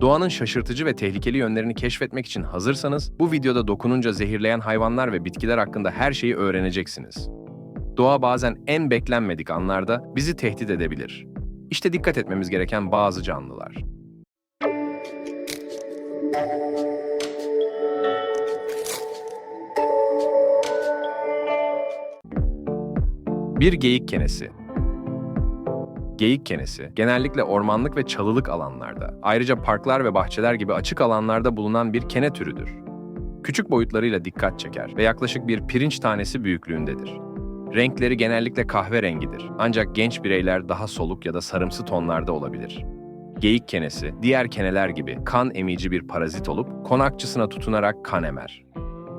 Doğanın şaşırtıcı ve tehlikeli yönlerini keşfetmek için hazırsanız, bu videoda dokununca zehirleyen hayvanlar ve bitkiler hakkında her şeyi öğreneceksiniz. Doğa bazen en beklenmedik anlarda bizi tehdit edebilir. İşte dikkat etmemiz gereken bazı canlılar. Bir geyik kenesi. Geyik kenesi, genellikle ormanlık ve çalılık alanlarda, ayrıca parklar ve bahçeler gibi açık alanlarda bulunan bir kene türüdür. Küçük boyutlarıyla dikkat çeker ve yaklaşık bir pirinç tanesi büyüklüğündedir. Renkleri genellikle kahverengidir ancak genç bireyler daha soluk ya da sarımsı tonlarda olabilir. Geyik kenesi, diğer keneler gibi kan emici bir parazit olup konakçısına tutunarak kan emer.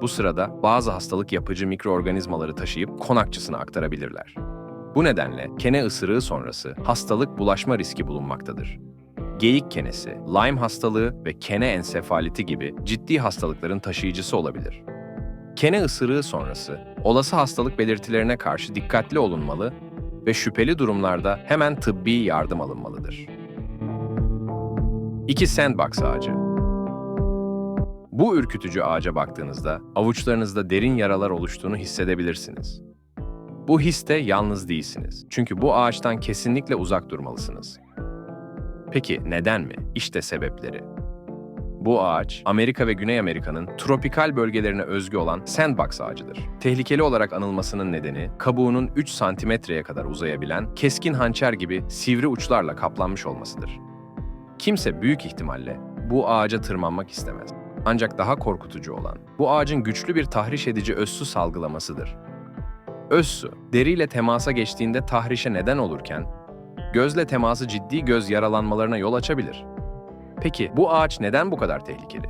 Bu sırada bazı hastalık yapıcı mikroorganizmaları taşıyıp konakçısına aktarabilirler. Bu nedenle kene ısırığı sonrası hastalık bulaşma riski bulunmaktadır. Geyik kenesi, Lyme hastalığı ve kene ensefaliti gibi ciddi hastalıkların taşıyıcısı olabilir. Kene ısırığı sonrası olası hastalık belirtilerine karşı dikkatli olunmalı ve şüpheli durumlarda hemen tıbbi yardım alınmalıdır. 2. Sandbox ağacı Bu ürkütücü ağaca baktığınızda avuçlarınızda derin yaralar oluştuğunu hissedebilirsiniz. Bu histe yalnız değilsiniz. Çünkü bu ağaçtan kesinlikle uzak durmalısınız. Peki neden mi? İşte sebepleri. Bu ağaç, Amerika ve Güney Amerika'nın tropikal bölgelerine özgü olan sandbox ağacıdır. Tehlikeli olarak anılmasının nedeni, kabuğunun 3 santimetreye kadar uzayabilen, keskin hançer gibi sivri uçlarla kaplanmış olmasıdır. Kimse büyük ihtimalle bu ağaca tırmanmak istemez. Ancak daha korkutucu olan, bu ağacın güçlü bir tahriş edici özsu salgılamasıdır. Özsu, deriyle temasa geçtiğinde tahrişe neden olurken, gözle teması ciddi göz yaralanmalarına yol açabilir. Peki bu ağaç neden bu kadar tehlikeli?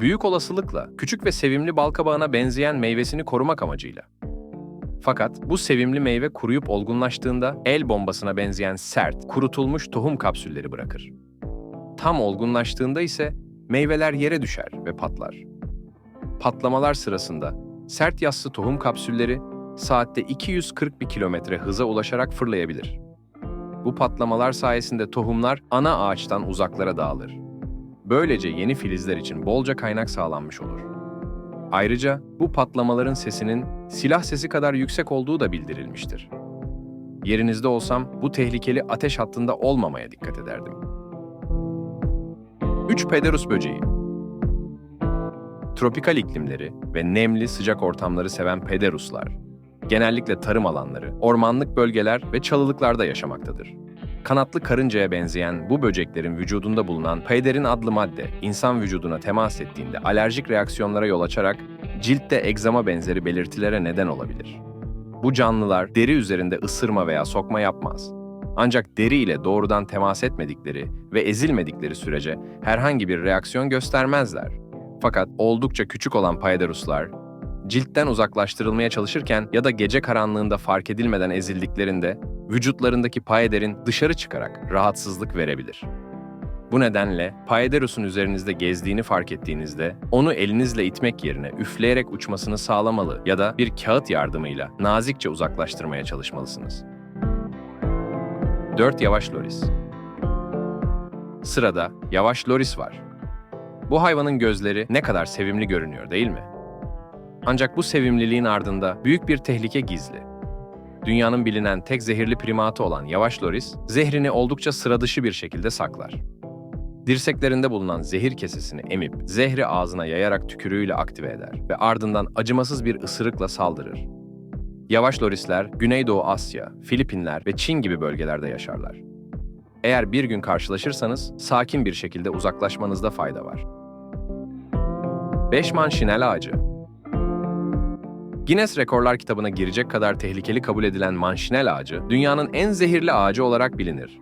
Büyük olasılıkla küçük ve sevimli balkabağına benzeyen meyvesini korumak amacıyla. Fakat bu sevimli meyve kuruyup olgunlaştığında el bombasına benzeyen sert, kurutulmuş tohum kapsülleri bırakır. Tam olgunlaştığında ise meyveler yere düşer ve patlar. Patlamalar sırasında sert yassı tohum kapsülleri saatte 241 kilometre hıza ulaşarak fırlayabilir. Bu patlamalar sayesinde tohumlar ana ağaçtan uzaklara dağılır. Böylece yeni filizler için bolca kaynak sağlanmış olur. Ayrıca bu patlamaların sesinin silah sesi kadar yüksek olduğu da bildirilmiştir. Yerinizde olsam bu tehlikeli ateş hattında olmamaya dikkat ederdim. 3. Pederus böceği Tropikal iklimleri ve nemli sıcak ortamları seven pederuslar, genellikle tarım alanları, ormanlık bölgeler ve çalılıklarda yaşamaktadır. Kanatlı karıncaya benzeyen bu böceklerin vücudunda bulunan peyderin adlı madde, insan vücuduna temas ettiğinde alerjik reaksiyonlara yol açarak ciltte egzama benzeri belirtilere neden olabilir. Bu canlılar deri üzerinde ısırma veya sokma yapmaz. Ancak deri ile doğrudan temas etmedikleri ve ezilmedikleri sürece herhangi bir reaksiyon göstermezler. Fakat oldukça küçük olan paydaruslar ciltten uzaklaştırılmaya çalışırken ya da gece karanlığında fark edilmeden ezildiklerinde vücutlarındaki payederin dışarı çıkarak rahatsızlık verebilir. Bu nedenle payederusun üzerinizde gezdiğini fark ettiğinizde onu elinizle itmek yerine üfleyerek uçmasını sağlamalı ya da bir kağıt yardımıyla nazikçe uzaklaştırmaya çalışmalısınız. 4 Yavaş Loris Sırada Yavaş Loris var. Bu hayvanın gözleri ne kadar sevimli görünüyor değil mi? Ancak bu sevimliliğin ardında büyük bir tehlike gizli. Dünyanın bilinen tek zehirli primatı olan yavaş loris, zehrini oldukça sıradışı bir şekilde saklar. Dirseklerinde bulunan zehir kesesini emip zehri ağzına yayarak tükürüğüyle aktive eder ve ardından acımasız bir ısırıkla saldırır. Yavaş lorisler Güneydoğu Asya, Filipinler ve Çin gibi bölgelerde yaşarlar. Eğer bir gün karşılaşırsanız sakin bir şekilde uzaklaşmanızda fayda var. Beşman şinel ağacı Guinness Rekorlar kitabına girecek kadar tehlikeli kabul edilen manşinel ağacı, dünyanın en zehirli ağacı olarak bilinir.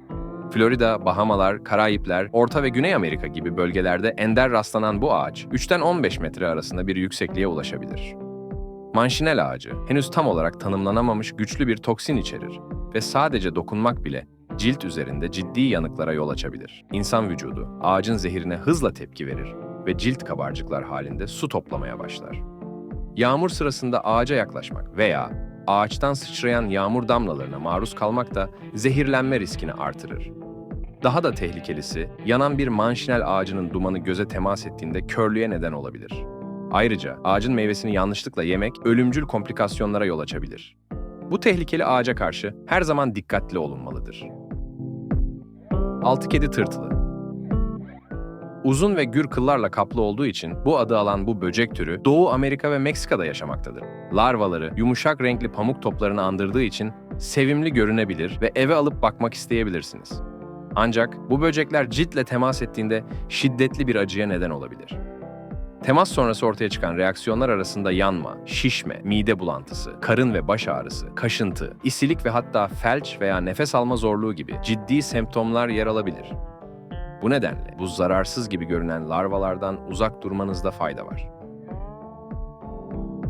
Florida, Bahamalar, Karayipler, Orta ve Güney Amerika gibi bölgelerde ender rastlanan bu ağaç, 3'ten 15 metre arasında bir yüksekliğe ulaşabilir. Manşinel ağacı, henüz tam olarak tanımlanamamış güçlü bir toksin içerir ve sadece dokunmak bile cilt üzerinde ciddi yanıklara yol açabilir. İnsan vücudu ağacın zehirine hızla tepki verir ve cilt kabarcıklar halinde su toplamaya başlar. Yağmur sırasında ağaca yaklaşmak veya ağaçtan sıçrayan yağmur damlalarına maruz kalmak da zehirlenme riskini artırır. Daha da tehlikelisi, yanan bir manşinel ağacının dumanı göze temas ettiğinde körlüğe neden olabilir. Ayrıca ağacın meyvesini yanlışlıkla yemek ölümcül komplikasyonlara yol açabilir. Bu tehlikeli ağaca karşı her zaman dikkatli olunmalıdır. Altı kedi tırtılı Uzun ve gür kıllarla kaplı olduğu için bu adı alan bu böcek türü Doğu Amerika ve Meksika'da yaşamaktadır. Larvaları yumuşak renkli pamuk toplarını andırdığı için sevimli görünebilir ve eve alıp bakmak isteyebilirsiniz. Ancak bu böcekler ciltle temas ettiğinde şiddetli bir acıya neden olabilir. Temas sonrası ortaya çıkan reaksiyonlar arasında yanma, şişme, mide bulantısı, karın ve baş ağrısı, kaşıntı, isilik ve hatta felç veya nefes alma zorluğu gibi ciddi semptomlar yer alabilir. Bu nedenle bu zararsız gibi görünen larvalardan uzak durmanızda fayda var.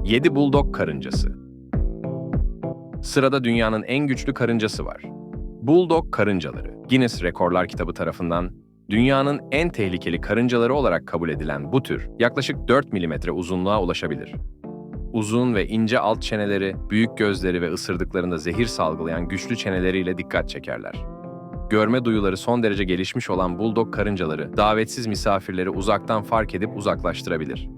7 buldog karıncası. Sırada dünyanın en güçlü karıncası var. Bulldog karıncaları. Guinness Rekorlar kitabı tarafından dünyanın en tehlikeli karıncaları olarak kabul edilen bu tür yaklaşık 4 mm uzunluğa ulaşabilir. Uzun ve ince alt çeneleri, büyük gözleri ve ısırdıklarında zehir salgılayan güçlü çeneleriyle dikkat çekerler. Görme duyuları son derece gelişmiş olan bulldog karıncaları davetsiz misafirleri uzaktan fark edip uzaklaştırabilir.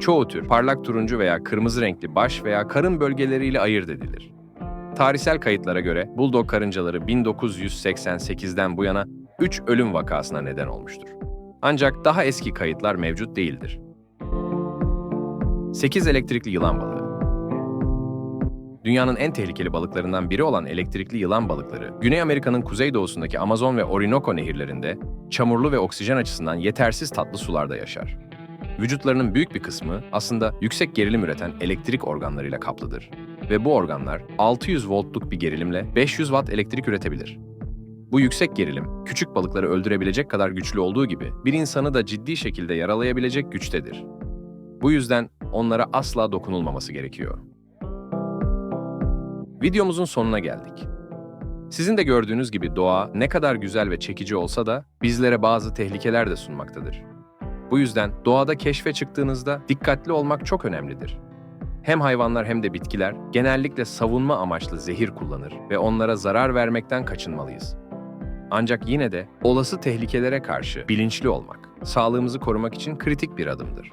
Çoğu tür parlak turuncu veya kırmızı renkli baş veya karın bölgeleriyle ayırt edilir. Tarihsel kayıtlara göre bulldog karıncaları 1988'den bu yana 3 ölüm vakasına neden olmuştur. Ancak daha eski kayıtlar mevcut değildir. 8 elektrikli yılan balığı Dünyanın en tehlikeli balıklarından biri olan elektrikli yılan balıkları, Güney Amerika'nın kuzeydoğusundaki Amazon ve Orinoco nehirlerinde çamurlu ve oksijen açısından yetersiz tatlı sularda yaşar. Vücutlarının büyük bir kısmı aslında yüksek gerilim üreten elektrik organlarıyla kaplıdır ve bu organlar 600 voltluk bir gerilimle 500 watt elektrik üretebilir. Bu yüksek gerilim, küçük balıkları öldürebilecek kadar güçlü olduğu gibi bir insanı da ciddi şekilde yaralayabilecek güçtedir. Bu yüzden onlara asla dokunulmaması gerekiyor. Videomuzun sonuna geldik. Sizin de gördüğünüz gibi doğa ne kadar güzel ve çekici olsa da bizlere bazı tehlikeler de sunmaktadır. Bu yüzden doğada keşfe çıktığınızda dikkatli olmak çok önemlidir. Hem hayvanlar hem de bitkiler genellikle savunma amaçlı zehir kullanır ve onlara zarar vermekten kaçınmalıyız. Ancak yine de olası tehlikelere karşı bilinçli olmak, sağlığımızı korumak için kritik bir adımdır.